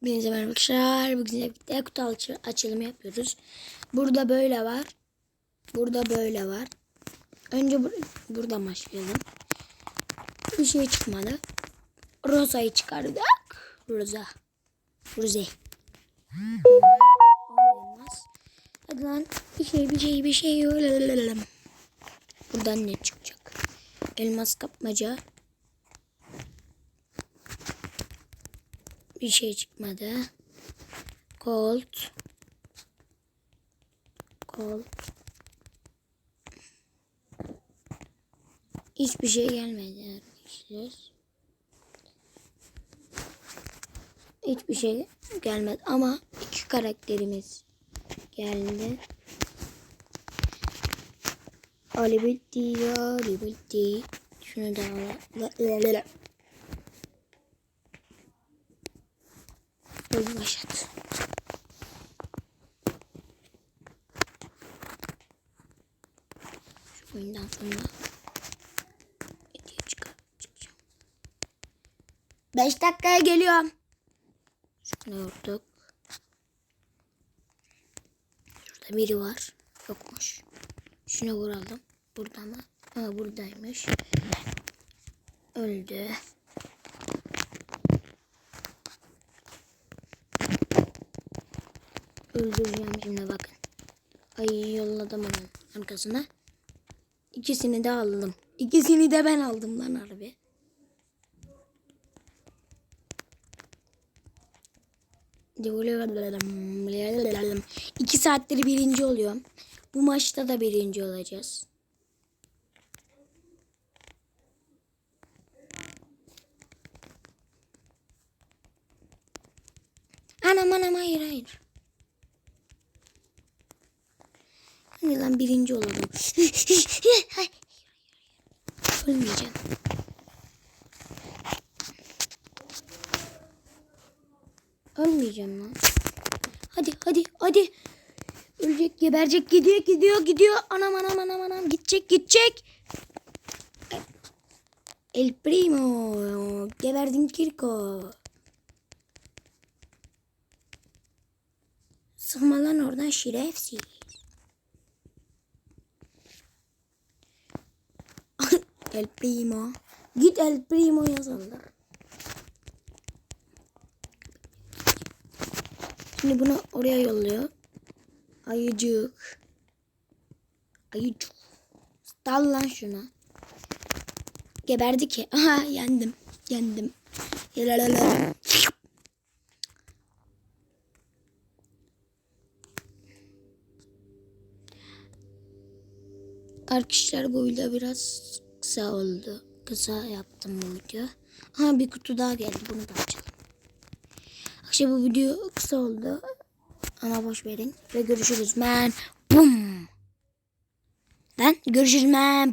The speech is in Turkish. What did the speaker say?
Hepinize merhaba arkadaşlar. Bugün birlikte kutu açı- açılımı yapıyoruz. Burada böyle var. Burada böyle var. Önce bur- buradan başlayalım. Bir şey çıkmadı. Rosa'yı çıkardık. Rosa. Rose. Olmaz. Hadi lan bir şey bir şey bir şey. Buradan ne çıkacak? Elmas kapmaca. Bir şey çıkmadı. Gold. Gold. Hiçbir şey gelmedi arkadaşlar. Hiçbir şey gelmedi ama iki karakterimiz geldi. Ali bitti, Ali bitti. Şunu da alalım. Oyun başladı. Şu oyundan sonra. 5 dakikaya geliyorum. Şunu vurduk. Şurada biri var. Yokmuş. Şunu vuralım. Burada mı? Ha buradaymış. Öldü. Öldüreceğim şimdi bakın. Ay yolladım onun arkasına. İkisini de aldım. İkisini de ben aldım lan harbi. İki saattir birinci oluyorum. Bu maçta da birinci olacağız. Anam anam hayır hayır. Hani lan birinci olalım. Ölmeyeceğim. Ölmeyeceğim lan. Hadi hadi hadi. Ölecek geberecek gidiyor gidiyor gidiyor. Anam anam anam anam gidecek gidecek. El primo. Geberdin Kirko. Sıkma lan oradan şerefsiz. El Primo. Git El Primo yazarlar. Şimdi bunu oraya yolluyor. Ayıcık. Ayıcık. Dal lan şuna. Geberdi ki. Aha yendim. Yendim. Yalalala. Arkadaşlar bu video biraz kısa oldu. Kısa yaptım bu video. Ha bir kutu daha geldi. Bunu da açalım. Arkadaşlar bu video kısa oldu. Ama boş verin. Ve görüşürüz men. Bum. Ben görüşürüz men.